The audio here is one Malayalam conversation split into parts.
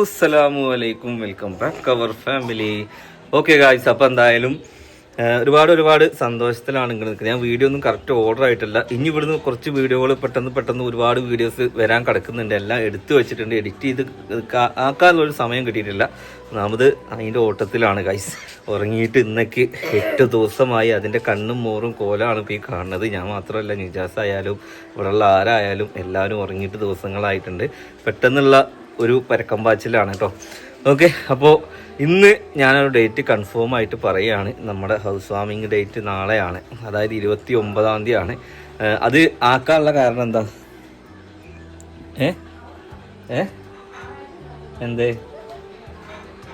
അസ്സലാമു അലൈക്കും. Welcome back our family okay guys അപ്പം എന്തായാലും ഒരുപാട് ഒരുപാട് സന്തോഷത്തിലാണ് ഇങ്ങനെ നിൽക്കുന്നത്. ഞാൻ വീഡിയോ ഒന്നും കറക്റ്റ് ഓർഡർ ആയിട്ടില്ല. ഇനി ഇവിടുന്ന് കുറച്ച് വീഡിയോകൾ പെട്ടെന്ന് പെട്ടെന്ന് ഒരുപാട് വീഡിയോസ് വരാൻ കിടക്കുന്നുണ്ട്. എല്ലാം എടുത്തു വെച്ചിട്ടുണ്ട്. എഡിറ്റ് ചെയ്ത് ആക്കാനുള്ളൊരു സമയം കിട്ടിയിട്ടില്ല. ഒന്നാമത് അതിന്റെ ഓട്ടത്തിലാണ് ഗൈസ് ഉറങ്ങിയിട്ട് ഇന്നേക്ക് എട്ട് ദിവസമായി. അതിന്റെ കണ്ണും മോറും കോലാണ് ഇപ്പോൾ ഈ കാണുന്നത്. ഞാൻ മാത്രമല്ല നിജാസ് ആയാലും ഇവിടെയുള്ള ആരായാലും എല്ലാവരും ഉറങ്ങിയിട്ട് ദിവസങ്ങളായിട്ടുണ്ട്. പെട്ടെന്നുള്ള ഒരു പരക്കം പാച്ചിലാണ് കേട്ടോ ഓക്കെ അപ്പോൾ ഇന്ന് ഞാനൊരു ഡേറ്റ് കൺഫേം ആയിട്ട് പറയുകയാണ് നമ്മുടെ ഹൗസ് വാമിങ് ഡേറ്റ് നാളെയാണ്. അതായത് ഇരുപത്തി ഒമ്പതാം തീയതിയാണ് അത് ആക്കാനുള്ള കാരണം എന്താ? ഏ? ഏ? എന്തേ?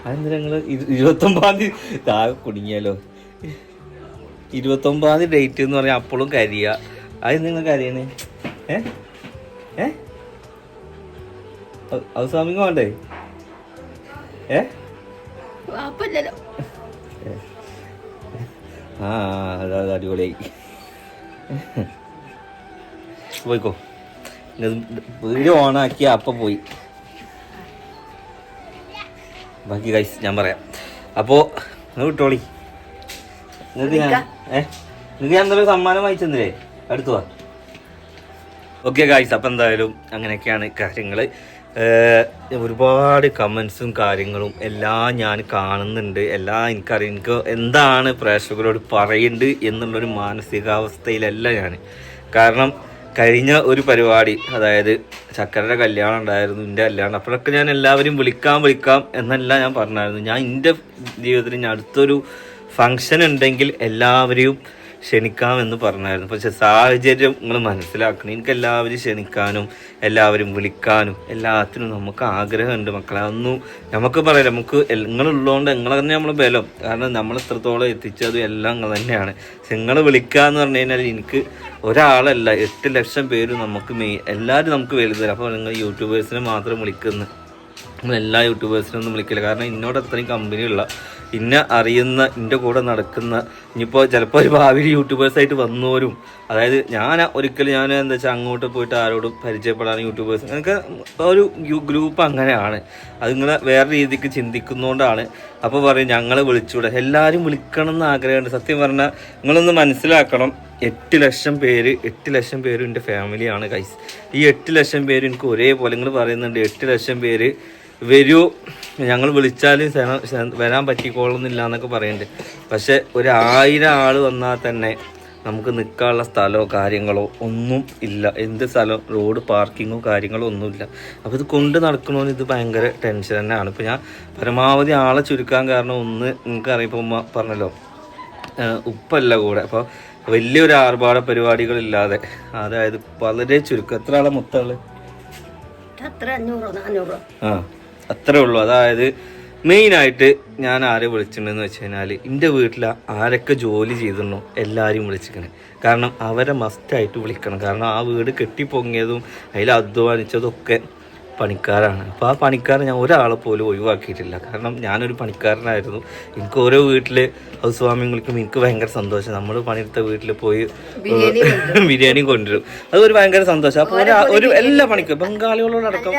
അതെന്താ ഞങ്ങൾ ഇരു- ഇരുപത്തൊമ്പതാം തീയതി? താഴെ കുടുങ്ങിയാലോ. ഇരുപത്തൊമ്പതാം തീയതി ഡേറ്റ് എന്ന് പറഞ്ഞാൽ അപ്പോഴും കരിയ. അത് നിങ്ങൾ കരിയണേ? ഏ? ഏ? ഹൗസ് വാമിങ് വേണ്ടേ? ഏ? ആ അത് അടിപൊളിയായി. പോയിക്കോ. വീഡിയോ ഓണാക്കി അപ്പം പോയി. ബാക്കി കൈസ് ഞാൻ പറയാം. അപ്പോൾ നിങ്ങൾ വിട്ടോളി. നിങ്ങൾക്ക് ഞാൻ ഏ? നിങ്ങൾക്ക് ഞാൻ എന്തെങ്കിലും സമ്മാനം വായിച്ചെന്നില്ലേ അടുത്തു വാ ഓക്കെ ഗായ്സ് അപ്പം എന്തായാലും അങ്ങനെയൊക്കെയാണ് കാര്യങ്ങൾ ഒരുപാട് കമൻസും കാര്യങ്ങളും എല്ലാം ഞാൻ കാണുന്നുണ്ട്. എല്ലാം എനിക്കറിയാം. എനിക്ക് എന്താണ് പ്രേക്ഷകരോട് പറയുന്നത് എന്നുള്ളൊരു മാനസികാവസ്ഥയിലല്ല ഞാൻ. കാരണം കഴിഞ്ഞ ഒരു പരിപാടി അതായത് ചക്കരയുടെ കല്യാണം ഉണ്ടായിരുന്നു എന്റെ കല്യാണം. അപ്പോഴൊക്കെ ഞാൻ എല്ലാവരും വിളിക്കാം വിളിക്കാം എന്നല്ല ഞാൻ പറഞ്ഞായിരുന്നു. ഞാൻ എന്റെ ജീവിതത്തിൽ ഞാൻ അടുത്തൊരു ഫങ്ഷൻ ഉണ്ടെങ്കിൽ എല്ലാവരെയും ക്ഷണിക്കാമെന്ന് പറഞ്ഞായിരുന്നു. പക്ഷെ സാഹചര്യം നിങ്ങൾ മനസ്സിലാക്കണം. എനിക്ക് എല്ലാവരും ക്ഷണിക്കാനും എല്ലാവരും വിളിക്കാനും എല്ലാത്തിനും നമുക്ക് ആഗ്രഹമുണ്ട് മക്കളെ. അതൊന്നും നമുക്ക് പറയാം നമുക്ക് നിങ്ങളുള്ളതുകൊണ്ട് നിങ്ങൾ തന്നെ നമ്മൾ ബലം. കാരണം നമ്മൾ എത്രത്തോളം എത്തിച്ചതും എല്ലാം നിങ്ങൾ തന്നെയാണ്. നിങ്ങൾ വിളിക്കുക എന്ന് പറഞ്ഞു കഴിഞ്ഞാൽ എനിക്ക് ഒരാളല്ല. എട്ട് ലക്ഷം പേര് നമുക്ക് മെയ് എല്ലാവരും നമുക്ക് വലുതരാം അപ്പോൾ നിങ്ങൾ യൂട്യൂബേഴ്സിനെ മാത്രം വിളിക്കുന്നു. എല്ലാ യൂട്യൂബേഴ്സിനൊന്നും വിളിക്കില്ല. കാരണം എന്നോട് അത്രയും കമ്പനിയുള്ള ഇന്നെ അറിയുന്ന എന്റെ കൂടെ നടക്കുന്ന ഇനിയിപ്പോൾ ചിലപ്പോൾ ഒരു ഭാവിയിൽ യൂട്യൂബേഴ്സായിട്ട് വന്നവരും അതായത് ഞാൻ ഒരിക്കലും ഞാൻ എന്താ വെച്ചാൽ അങ്ങോട്ട് പോയിട്ട് ആരോടും പരിചയപ്പെടാൻ യൂട്യൂബേഴ്സ് എനിക്ക് ഒരു ഗ്രൂപ്പ് അങ്ങനെയാണ്. അത് നിങ്ങൾ വേറെ രീതിക്ക് ചിന്തിക്കുന്നതുകൊണ്ടാണ് അപ്പോൾ പറയും ഞങ്ങളെ വിളിച്ചുകൂടെ എല്ലാവരും വിളിക്കണം എന്ന് ആഗ്രഹമുണ്ട്. സത്യം പറഞ്ഞാൽ നിങ്ങളൊന്ന് മനസ്സിലാക്കണം എട്ട് ലക്ഷം പേര് എട്ട് ലക്ഷം പേരും എന്റെ ഫാമിലിയാണ് കൈസ് ഈ എട്ട് ലക്ഷം പേര് എനിക്ക് ഒരേപോലെ നിങ്ങൾ പറയുന്നുണ്ട് എട്ട് ലക്ഷം പേര് വരൂ. ഞങ്ങൾ വിളിച്ചാൽ വരാൻ പറ്റിക്കോളുന്നില്ല എന്നൊക്കെ പറയുന്നുണ്ട് പക്ഷെ ഒരു ആയിരം ആൾ വന്നാൽ തന്നെ നമുക്ക് നിൽക്കാനുള്ള സ്ഥലമോ കാര്യങ്ങളോ ഒന്നും ഇല്ല. എന്ത് സ്ഥലം? റോഡ് പാർക്കിങ്ങോ കാര്യങ്ങളോ ഒന്നുമില്ല. അപ്പോൾ ഇത് കൊണ്ട് നടക്കണമെന്ന് ഇത് ഭയങ്കര ടെൻഷൻ തന്നെയാണ്. ഇപ്പോൾ ഞാൻ പരമാവധി ആളെ ചുരുക്കാൻ കാരണം ഒന്ന് നിങ്ങൾക്ക് അറിയിപ്പോൾ ഉമ്മ പറഞ്ഞല്ലോ. ഉപ്പല്ല കൂടെ. അപ്പോൾ വലിയൊരു ആർഭാട പരിപാടികളില്ലാതെ. അതായത് വളരെ ചുരുക്കം. എത്ര ആളെ മൊത്തമുള്ളത് ആ. അത്രേ ഉള്ളൂ. അതായത് മെയിനായിട്ട് ഞാൻ ആരെ വിളിച്ചിട്ടുണ്ടെന്ന് വെച്ച് കഴിഞ്ഞാൽ എന്റെ വീട്ടിൽ ആരൊക്കെ ജോലി ചെയ്തിരുന്നു എല്ലാവരെയും വിളിച്ചിരിക്കണേ. കാരണം അവരെ മസ്റ്റായിട്ട് വിളിക്കണം. കാരണം ആ വീട് കെട്ടിപ്പൊങ്ങിയതും അതിൽ അധ്വാനിച്ചതും ഒക്കെ പണിക്കാരാണ്. അപ്പോൾ ആ പണിക്കാരൻ ഞാൻ ഒരാളെ പോലും ഒഴിവാക്കിയിട്ടില്ല. കാരണം ഞാനൊരു പണിക്കാരനായിരുന്നു. എനിക്ക് ഓരോ വീട്ടിൽ ഹൗസ് വാമിങ്ങൾക്കും എനിക്ക് ഭയങ്കര സന്തോഷം. നമ്മൾ പണിയെടുത്ത വീട്ടിൽ പോയി ബിരിയാണി കൊണ്ടുവരും. അതൊരു ഭയങ്കര സന്തോഷം. അപ്പോൾ ഒരു ഒരു എല്ലാ പണിക്കും ബംഗാളികളോടടക്കം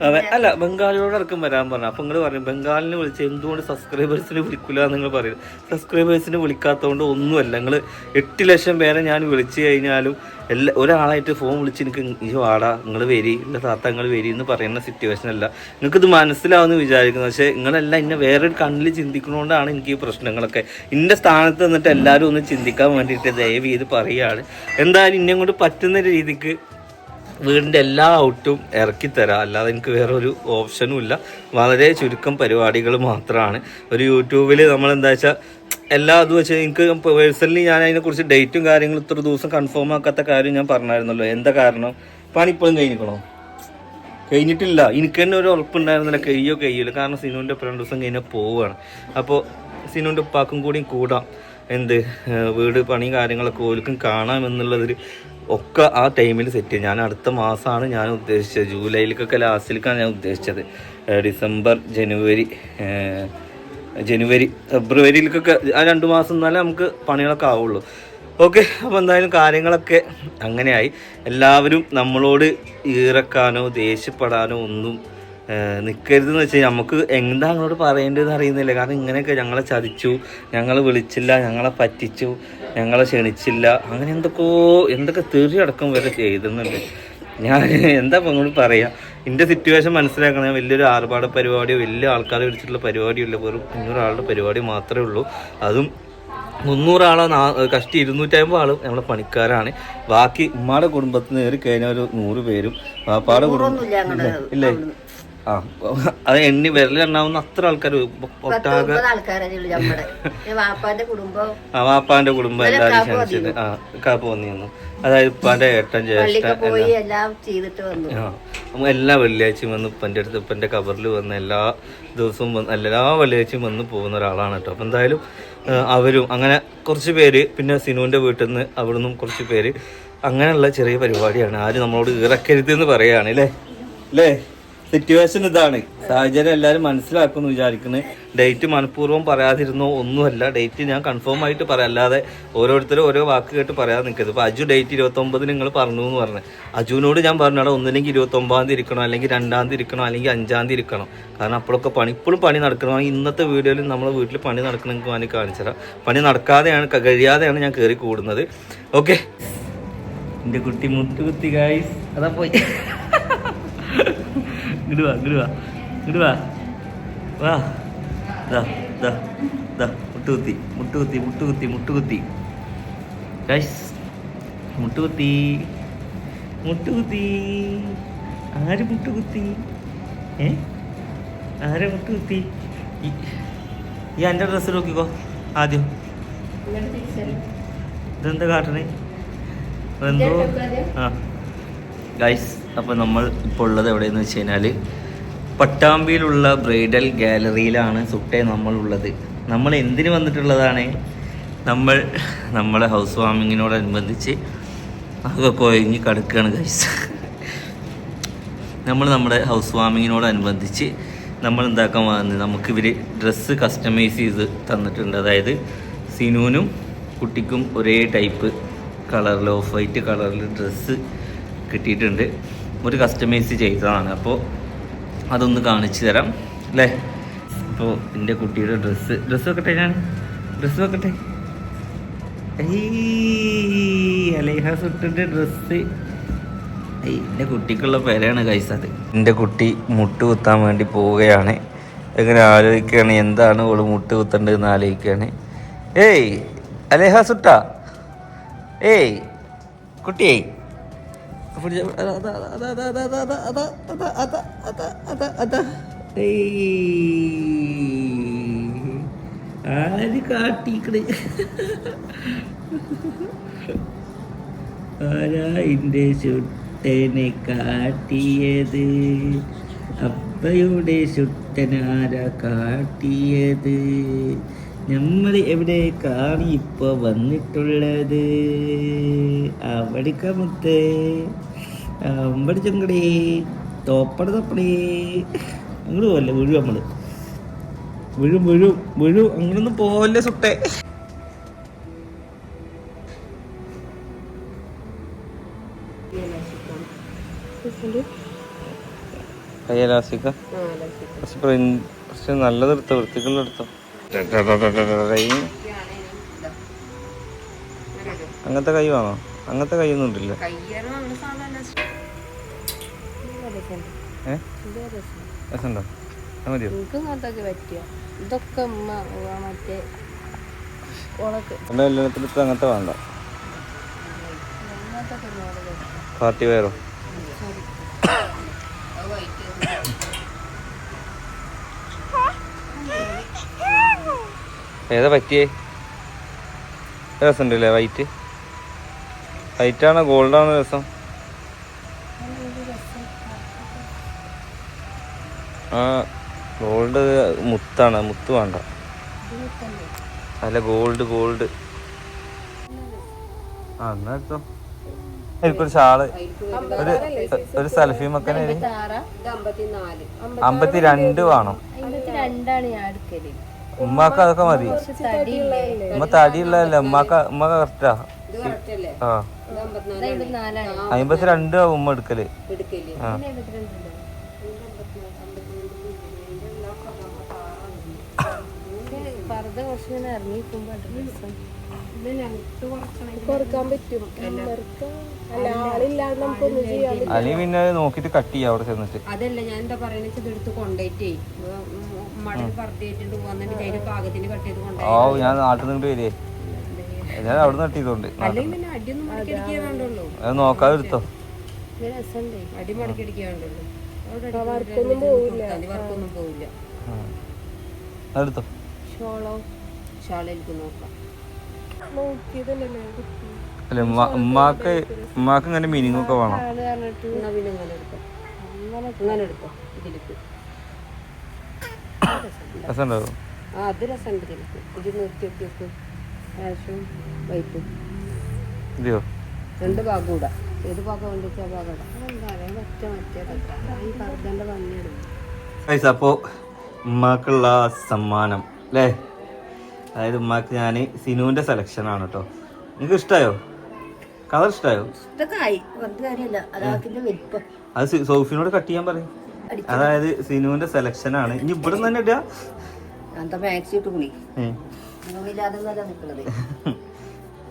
അവ- അല്ല ബംഗാളിയോട് അടക്കം വരാൻ പറഞ്ഞു. അപ്പൊ നിങ്ങൾ പറഞ്ഞു ബംഗാളിനെ വിളിച്ച് എന്തുകൊണ്ട് സബ്സ്ക്രൈബേഴ്സിനെ വിളിക്കില്ല നിങ്ങൾ പറയും. സബ്സ്ക്രൈബേഴ്സിനെ വിളിക്കാത്തതുകൊണ്ട് ഒന്നുമല്ല. നിങ്ങൾ എട്ട് ലക്ഷം പേരെ ഞാൻ വിളിച്ചു കഴിഞ്ഞാലും എല്ലാ ഒരാളായിട്ട് ഫോൺ വിളിച്ച് എനിക്ക് ഈ വാടാ നിങ്ങൾ വരി ഇല്ല താത്ത നിങ്ങൾ വരി എന്ന് പറയുന്ന സിറ്റുവേഷൻ അല്ല. നിങ്ങൾക്കിത് മനസ്സിലാവുമെന്ന് വിചാരിക്കുന്നു. പക്ഷേ നിങ്ങളെല്ലാം എന്നെ വേറൊരു കണ്ണിൽ ചിന്തിക്കുന്നതുകൊണ്ടാണ് എനിക്ക് ഈ പ്രശ്നങ്ങളൊക്കെ. എന്റെ സ്ഥാനത്ത് നിന്നിട്ട് എല്ലാവരും ഒന്ന് ചിന്തിക്കാൻ വേണ്ടിയിട്ട് ദയവ് ചെയ്ത് പറയുകയാണ് എന്തായാലും ഇന്നെ കൊണ്ട് പറ്റുന്ന രീതിക്ക് വീടിന്റെ എല്ലാ ഔട്ടും ഇറക്കി തരാം. അല്ലാതെ എനിക്ക് വേറൊരു ഓപ്ഷനും ഇല്ല. വളരെ ചുരുക്കം പരിപാടികൾ മാത്രമാണ്. ഒരു യൂട്യൂബിൽ നമ്മൾ എന്താ വെച്ചാൽ എല്ലാ അതും വെച്ചാൽ എനിക്ക് പേഴ്സണലി ഞാൻ അതിനെക്കുറിച്ച് ഡേറ്റും കാര്യങ്ങളും ഇത്ര ദിവസം കൺഫേം ആക്കാത്ത കാര്യം ഞാൻ പറഞ്ഞായിരുന്നല്ലോ. എന്താ കാരണം? പണി ഇപ്പോഴും കഴിഞ്ഞിക്കണോ? കഴിഞ്ഞിട്ടില്ല. എനിക്ക് തന്നെ ഒരു ഉറപ്പുണ്ടായിരുന്നില്ല. കഴിയോ കഴിയില്ല കാരണം സിനുവിന്റെ ഇപ്പം രണ്ട് ദിവസം കഴിഞ്ഞാൽ പോവുകയാണ് അപ്പോൾ സിനുവിന്റെ ഉപ്പാക്കും കൂടിയും കൂടാം. എന്ത് വീട് പണിയും കാര്യങ്ങളൊക്കെ ഓർക്കും കാണാമെന്നുള്ളതൊരു ഒക്കെ ആ ടൈമിൽ സെറ്റ് ചെയ്യും. ഞാൻ അടുത്ത മാസമാണ് ഞാൻ ഉദ്ദേശിച്ചത്. ജൂലൈയിലേക്കൊക്കെ ലാസ്റ്റിലേക്കാണ് ഞാൻ ഉദ്ദേശിച്ചത്. ഡിസംബർ ജനുവരി ജനുവരി ഫെബ്രുവരിയിലേക്കൊക്കെ ആ രണ്ട് മാസം എന്നാലേ നമുക്ക് പണികളൊക്കെ ആവുള്ളൂ. ഓക്കെ അപ്പോൾ എന്തായാലും കാര്യങ്ങളൊക്കെ അങ്ങനെയായി. എല്ലാവരും നമ്മളോട് ഈറക്കാനോ ദേഷ്യപ്പെടാനോ ഒന്നും നിൽക്കരുതെന്ന് വെച്ചാൽ നമുക്ക് എന്താ അങ്ങോട്ട് പറയേണ്ടതെന്ന് അറിയുന്നില്ല. കാരണം ഇങ്ങനെയൊക്കെ ഞങ്ങളെ ചതിച്ചു ഞങ്ങളെ വിളിച്ചില്ല ഞങ്ങളെ പറ്റിച്ചു ഞങ്ങളെ ക്ഷണിച്ചില്ല. അങ്ങനെ എന്തൊക്കെയോ എന്തൊക്കെ തെറി അടക്കം വരെ ചെയ്തെന്നുണ്ട് ഞാൻ എന്താ ഇപ്പം അങ്ങോട്ട് പറയാം? എന്റെ സിറ്റുവേഷൻ മനസ്സിലാക്കണം വലിയൊരു ആർഭാട പരിപാടിയോ വലിയ ആൾക്കാരെ വിളിച്ചിട്ടുള്ള പരിപാടിയോ ഇല്ല വെറും അഞ്ഞൂറാളുടെ പരിപാടി മാത്രമേ ഉള്ളൂ. അതും മുന്നൂറാളോ നാ കഷ്ടി ഇരുന്നൂറ്റമ്പത് ആളും നമ്മളെ പണിക്കാരാണ്. ബാക്കി ഉമ്മാടെ കുടുംബത്തിൽ നിന്ന് കയറി കഴിഞ്ഞാൽ ഒരു നൂറ് പേരും പാപ്പാടെ കുടുംബം ഇല്ലേ? ആ അത് എണ്ണി വിരലെണ്ണാവുന്ന അത്ര ആൾക്കാർ ഒട്ടാകെ ആ വാപ്പാന്റെ കുടുംബം എല്ലാവരും ക്ഷണിച്ചത്. ആ കാപ്പ് വന്നിരുന്നു. അതായത് ഉപ്പാന്റെ ഏട്ടൻ ചേട്ടൻ ജ്യേഷ്ഠൻ ആ എല്ലാ വെള്ളിയാഴ്ചയും വന്ന് ഉപ്പന്റെ അടുത്ത് ഉപ്പന്റെ കബറിൽ വന്ന് എല്ലാ ദിവസവും വന്ന് എല്ലാ വെള്ളിയാഴ്ചയും വന്ന് പോകുന്ന ഒരാളാണ് കേട്ടോ. അപ്പം എന്തായാലും അവരും അങ്ങനെ കുറച്ച് പേര് പിന്നെ സിനുവിന്റെ വീട്ടിൽ നിന്ന് അവിടെ നിന്നും കുറച്ച് പേര് അങ്ങനെയുള്ള ചെറിയ പരിപാടിയാണ്. ആരും നമ്മളോട് ഇറക്കരുത് എന്ന് പറയുകയാണ് അല്ലേ? അല്ലേ? സിറ്റുവേഷൻ ഇതാണ്. സാഹചര്യം എല്ലാവരും മനസ്സിലാക്കുമെന്ന് വിചാരിക്കുന്നത് ഡേറ്റ് മനഃപൂർവം പറയാതിരുന്നോ ഒന്നുമല്ല. ഡേറ്റ് ഞാൻ കൺഫേം ആയിട്ട് പറയാം. അല്ലാതെ ഓരോരുത്തരും ഓരോ വാക്ക് കേട്ട് പറയാതെ നിൽക്കരുത്. ഇപ്പോൾ അജു ഡേറ്റ് ഇരുപത്തൊമ്പത് നിങ്ങൾ പറഞ്ഞു എന്ന് പറഞ്ഞു. അജുവിനോട് ഞാൻ പറഞ്ഞു അവിടെ ഒന്നില്ലെങ്കിൽ ഇരുപത്തൊമ്പതാം തീയതി ഇരിക്കണം അല്ലെങ്കിൽ രണ്ടാം തീയതി ഇരിക്കണം അല്ലെങ്കിൽ അഞ്ചാം തീയതി ഇരിക്കണം. കാരണം അപ്പോഴൊക്കെ പണി ഇപ്പോഴും പണി നടക്കണം. ഇന്നത്തെ വീഡിയോയിൽ നമ്മൾ വീട്ടിൽ പണി നടക്കണമെങ്കിൽ ഞാൻ കാണിച്ചുതരാം പണി നടക്കാതെയാണ് കഴിയാതെയാണ് ഞാൻ കയറി കൂടുന്നത്. ഓക്കെ എന്റെ കുട്ടി മുത്തുകുത്തി ഗായ്സ് അതാ പോയി. ഇങ്ങോട്ട് വാ ഇങ്ങോട്ട് വാ. ഇങ്ങോട്ട് വാ വാ ദാ ദാ ദാ മുട്ടുകുത്തി മുട്ടുകുത്തി മുട്ടുകുത്തി മുട്ടുകുത്തി. ഗൈസ് മുട്ടുകുത്തി മുട്ടുകുത്തി. ആര് മുട്ടുകുത്തി? ഏ? ആര് മുട്ടുകുത്തി? ഈ- എന്റെ ഡ്രസ്സ് നോക്കിക്കോ ആദ്യം. ഇതെന്താ കാട്ടണേ? എന്തോ ആ. ഗൈസ് അപ്പോൾ നമ്മൾ ഇപ്പോൾ ഉള്ളത് എവിടെയെന്ന് വെച്ച് കഴിഞ്ഞാൽ പട്ടാമ്പിയിലുള്ള ബ്രൈഡൽ ഗാലറിയിലാണ് സുട്ടേ നമ്മളുള്ളത് നമ്മൾ എന്തിനു വന്നിട്ടുള്ളതാണ്? നമ്മൾ നമ്മളെ ഹൗസ് വാമിങ്ങിനോടനുബന്ധിച്ച് അതൊക്കെ കൊയങ്ങി കിടക്കുകയാണ് ഗൈസ് നമ്മൾ നമ്മുടെ ഹൗസ് വാമിങ്ങിനോടനുബന്ധിച്ച് നമ്മൾ എന്താക്കാൻ വന്നത്? നമുക്ക് ഇവർ ഡ്രസ്സ് കസ്റ്റമൈസ് ചെയ്ത് തന്നിട്ടുണ്ട്. അതായത് സിനൂനും കുട്ടിക്കും ഒരേ ടൈപ്പ് കളറിൽ ഓഫ് വൈറ്റ് കളറിൽ ഡ്രസ്സ് കിട്ടിയിട്ടുണ്ട്. ഒരു കസ്റ്റമൈസ് ചെയ്തതാണ്. അപ്പോൾ അതൊന്ന് കാണിച്ചു തരാം. അല്ലേ അപ്പോൾ എന്റെ കുട്ടിയുടെ ഡ്രസ്സ് ഡ്രസ്സ് വെക്കട്ടെ ഞാൻ? ഡ്രസ്സ് വെക്കട്ടെ? അലേഹ സുട്ടിന്റെ ഡ്രസ്സ് എന്റെ കുട്ടിക്കുള്ള പേരാണ് കൈസ് അത്. എന്റെ കുട്ടി മുട്ട് കുത്താൻ വേണ്ടി പോവുകയാണ്. എങ്ങനെ ആലോചിക്കുകയാണ് എന്താണ് ഓൾ മുട്ട് കുത്തേണ്ടതെന്ന് ആലോചിക്കുകയാണ്. ഏയ് അലേഹ സുട്ട ഏയ് കുട്ടിയേ. ആര് കാട്ടിക്കണ് ആരാ എന്റെ ചുട്ടനെ കാട്ടിയത്? അപ്പയുടെ ചുട്ടനാരാ കാട്ടിയത്? നമ്മൾ എവിടേക്കാണ് ഇപ്പോൾ ഇപ്പൊ വന്നിട്ടുള്ളത്? അവിടേക്ക മുത്തേ അമ്പടി ചങ്കടേ തോപ്പട തപ്പടേ. അങ്ങോട്ട് പോവല്ലേ? വിഴു നമ്മൾ വിഴു വിഴു വിഴു. അങ്ങനൊന്നും പോവല്ലേ സുട്ടേ. കയ്യലാസിക്ക കുറച്ച് പ്രിന്റ് കുറച്ച് നല്ലതെടുത്തോ വൃത്തിക്കുള്ള എടുത്തോ? അങ്ങനത്തെ കൈ വേണോ അങ്ങനത്തെ കൈ ഒന്നും ഉണ്ടല്ലോ ഇതൊക്കെ അങ്ങനത്തെ വേണ്ട. പാർട്ടി വേറോ ഏതാ പറ്റിയേ? രസമുണ്ടല്ലേ വൈറ്റ് വൈറ്റ് ആണോ ഗോൾഡ് ആണോ രസം? ആ ഗോൾഡ് മുത്താണ് മുത്ത് വേണ്ട. അല്ല ഗോൾഡ് ഗോൾഡ് ആ എന്നാ എടുത്തോ എനിക്കൊരു ഷാൾ. ഒരു ഒരു സെൽഫി മക്കനെ അമ്പത്തി രണ്ട് വേണം. അമ്പത്തി രണ്ടാണ് ഞാൻ എടുക്കൽ. ഉമ്മാക്ക് അതൊക്കെ മതി. ഉമ്മ തടിയുള്ളതല്ല? ഉമ്മാക്ക ഉമ്മ കറക്റ്റാ ആ. അമ്പത്തിരണ്ട് ഉമ്മ എടുക്കൽ. ആ. പർദ്ദ കുറച്ചു ഇറങ്ങിക്കുമ്പോ ഡ്രസ്സും കുറയ്ക്കാൻ പറ്റും. അല്ലെങ്കിൽ പിന്നെ നോക്കിട്ട് കട്ട് ചെയ്യാം അവിടെ ചെന്നിട്ട്. അതല്ല ഞാൻ എന്താ പറയുന്നത് വെച്ചാൽ ഇതെടുത്ത് കൊണ്ടേറ്റേ മടൽ പറത്തിയിട്ടുണ്ട് വന്നിട്ട് അതിന്റെ പാകത്തിന് കട്ട് ചെയ്ത് കൊണ്ടേ ഓ ഞാൻ നാട്ടിൽ നിന്ന് വരേ ഞാൻ അവിടെ നിന്ന് കട്ട് ചെയ്തോണ്ട് അത് നോക്കാതെ എടുത്തോ. അടി അവിടെ വർക്കൊന്നും പോവില്ല. അതെടുത്തോ ഷോളോ? ഷോളേക്ക് നോക്കാം. അല്ല ഉമ്മ ഉമ്മാക്ക് ഉമ്മാക്ക് ഇങ്ങനെ മീനിങ് ഒക്കെ വേണം രസമുണ്ടാവും? ആ അത് രസമുണ്ട് ഇതിലേക്ക്. ഇത് നിർത്തി വെക്കി വെക്കും ആഷും ഇതെയോ? രണ്ട് ഭാഗം കൂടാ. ഏത് ഭാഗം ആ ഭാഗം ഇടാം. മറ്റേ ഈ ഗൈസ് അപ്പോൾ ഉമ്മാക്കുള്ള സമ്മാനം അല്ലേ? അതായത് ഉമ്മാക്ക് ഞാൻ സിനുവിന്റെ സെലക്ഷൻ ആണ് കേട്ടോ നിങ്ങൾക്ക് ഇഷ്ടായോ? കളർ ഇഷ്ടമായോ വലിപ്പം. അത് സോഫിനോട് കട്ട് ചെയ്യാൻ പറയും. അതായത് സിനുവിന്റെ സെലക്ഷൻ ആണ്. ഇനി ഇവിടെ തന്നെ ഇടുക.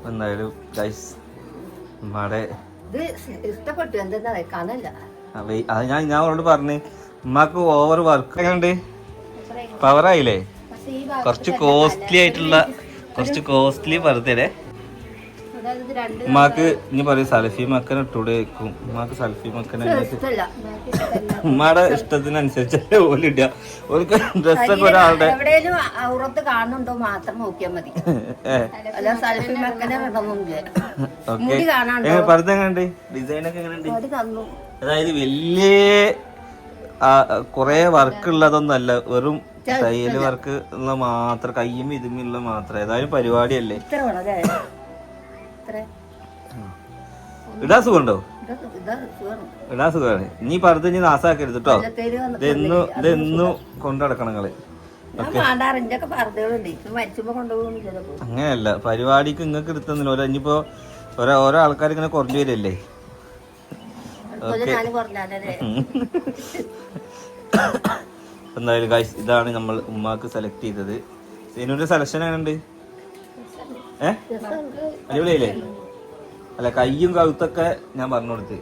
എന്തായാലും ഗൈസ് ഉമ്മയുടെ ഇഷ്ടപ്പെട്ടു. അത് ഞാൻ ഞാൻ അവരോട് പറഞ്ഞു ഉമ്മാക്ക് ഓവർ വർക്ക് ആയതുകൊണ്ട് പവറായില്ലേ കുറച്ച് കോസ്റ്റ്ലി ആയിട്ടുള്ള കുറച്ച് കോസ്റ്റ്ലി രണ്ട് ഉമ്മാക്ക് ഇനി പറയും സൽഫി മക്കനെ ഇട്ടൂടെ വെക്കും. ഉമ്മാക്ക് സൽഫി മക്കനെ ഉമ്മയുടെ ഇഷ്ടത്തിനനുസരിച്ചല്ലേ ഓലിടുക ഒരു ഓർക്ക് ഡ്രസ്സൊക്കെ ഒരാളുടെ ഉറത്ത് കാണുന്നുണ്ടോ മാത്രം നോക്കിയാൽ മതി. സൽഫി മക്കനെ പറുത്ത എങ്ങനെയുണ്ട്? അതായത് വലിയ കൊറേ വർക്ക് ഉള്ളതൊന്നല്ല വെറും തയ്യൽ വർക്ക് ഉള്ള മാത്രം കയ്യും ഇതുമുള്ള മാത്രം. ഏതായാലും പരിപാടിയല്ലേ? ഇടാ സുഖമുണ്ടോ? ഇടാ സുഖമാണ്. നീ പറുത്ത് ഇനി നാസാക്കരുത് കേട്ടോ. ഇതെന്നു ഇതെന്നു കൊണ്ടടക്കണം നിങ്ങൾ. അങ്ങനെയല്ല പരിപാടിക്ക് നിങ്ങൾക്ക് എടുത്തൊന്നുമില്ല ഓരോ ഇനിയിപ്പോ ഓരോ ഓരോ ആൾക്കാർ ഇങ്ങനെ കുറഞ്ഞു വരല്ലേ? പറഞ്ഞാലേ എന്തായാലും ഗൈസ് ഇതാണ് നമ്മൾ ഉമ്മാക്ക് സെലക്ട് ചെയ്തത്. ഇതിനൊരു സെലക്ഷൻ എങ്ങനെയുണ്ട്? ഏ? അടിപൊളിയല്ലേ? അല്ല കയ്യും കഴുത്തൊക്കെ ഞാൻ പറഞ്ഞു കൊടുത്ത്.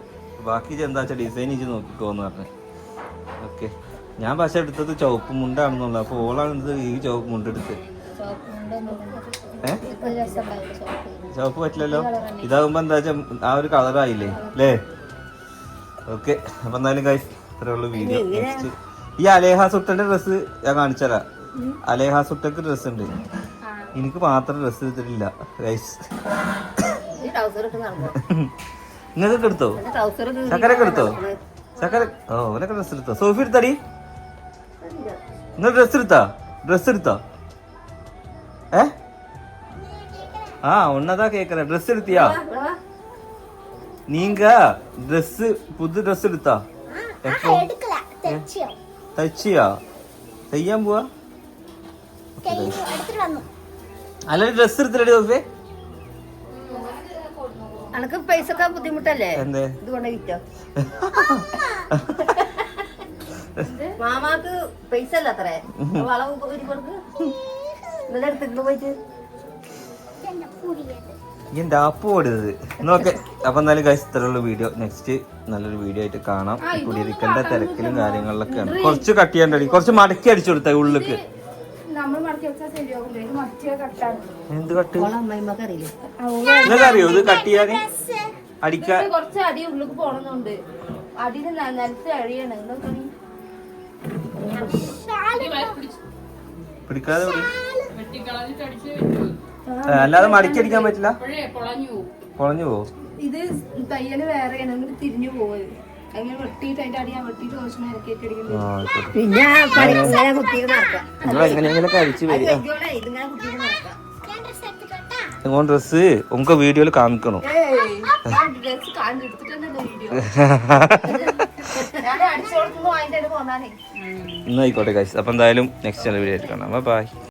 ബാക്കി എന്താ വെച്ചാൽ ഡിസൈൻ ചെയ്ത് നോക്കിക്കോന്ന് പറഞ്ഞു. ഓക്കെ ഞാൻ പക്ഷെ എടുത്തത് ചുവപ്പ് മുണ്ടാണെന്നുള്ളത് അപ്പൊ ഓളാണ് എടുത്തത് ഈ ചുവപ്പ് മുണ്ട് എടുത്ത് ചുവപ്പ് പറ്റില്ലല്ലോ? ഇതാകുമ്പോ എന്താ വെച്ചാൽ ആ ഒരു കളറായില്ലേ അല്ലേ ഓക്കെ അപ്പൊ എന്തായാലും ഗൈസ് ഇത്രയുള്ള ഉള്ളൂ വീഡിയോ നെക്സ്റ്റ് ഈ അലേഹ സുട്ടന്റെ ഡ്രസ്സ് ഞാൻ കാണിച്ചാ അലേഹ സുട്ടക്ക് ഡ്രസ് ഉണ്ട്. എനിക്ക് മാത്രം ഡ്രസ് എടുത്തിട്ടില്ല നിങ്ങൾക്ക് എടുത്തോ? ചക്കരൊക്കെ എടുത്തോ? ചക്കര ഓ ഓനൊക്കെ ഡ്രസ് എടുത്തോ? സോഫി എടുത്തടി. നിങ്ങൾ ഡ്രസ് എടുത്താ? ഡ്രസ് എടുത്തോ? ഏ? ആ ഉണ്ണതാ കേക്കറ ഡ്രസ് എടുത്തിയാ? നീങ്ക ഡ്രസ് പുതു ഡ്രസ് എടുത്താ? എപ്പോ തച്ചിയാ തയ്യാൻ പോവാ അല്ല ഡ്രസ് എടുത്തില്ലേ സോഫി അനക്ക് പൈസ ഒക്കെ ബുദ്ധിമുട്ടല്ലേ? എന്തേ? ഇതുകൊണ്ട് വിറ്റോ? മാമാക്ക് പൈസ അല്ല അത്രേ വളവ് ഒരു കൊടുക്ക് ഇന്നലെ എടുത്തിട്ട് പോയിട്ട്. എന്റെ ആപ്പ് ഓടുന്നത് നോക്കെ അപ്പൊ എന്നാലും കഴിച്ച് ഇത്രയുള്ള വീഡിയോ നെക്സ്റ്റ് നല്ലൊരു വീഡിയോ ആയിട്ട് കാണാം. കുടിയിരിക്കേണ്ട തിരക്കിലും കാര്യങ്ങളിലൊക്കെയാണ് കുറച്ച് കട്ട് ചെയ്യണ്ടടി കുറച്ച് മടക്കി അടിച്ചു കൊടുത്ത കട്ടാണ് എന്ത് കട്ട് ഓളെ അമ്മയമ്മക്ക് അറിയില്ലേ? നിങ്ങൾക്ക് അറിയോ ഇത് കട്ട് ചെയ്യാന് അടിക്കാൻ കുറച്ച് അടി ഉള്ളിക്ക് പോണെന്നുണ്ട്. അടിയിൽ നിലത്ത് അഴിയാണ്. എന്താ പണി പിടിക്കാതെ അല്ലാതെ മടിക്കടിക്കാൻ പറ്റില്ല? പൊളഞ്ഞു പോവും. ഇത് തയ്യൽ വേറെയാണ് തിരിഞ്ഞു പോവത് പിന്നെ എങ്ങനെയെങ്കിലൊക്കെ അടിച്ചു വരിക. എന്നായിക്കോട്ടെ ഗൈസ് അപ്പൊ എന്തായാലും നെക്സ്റ്റ് വീഡിയോ ആയിട്ട് കാണാം. ബൈ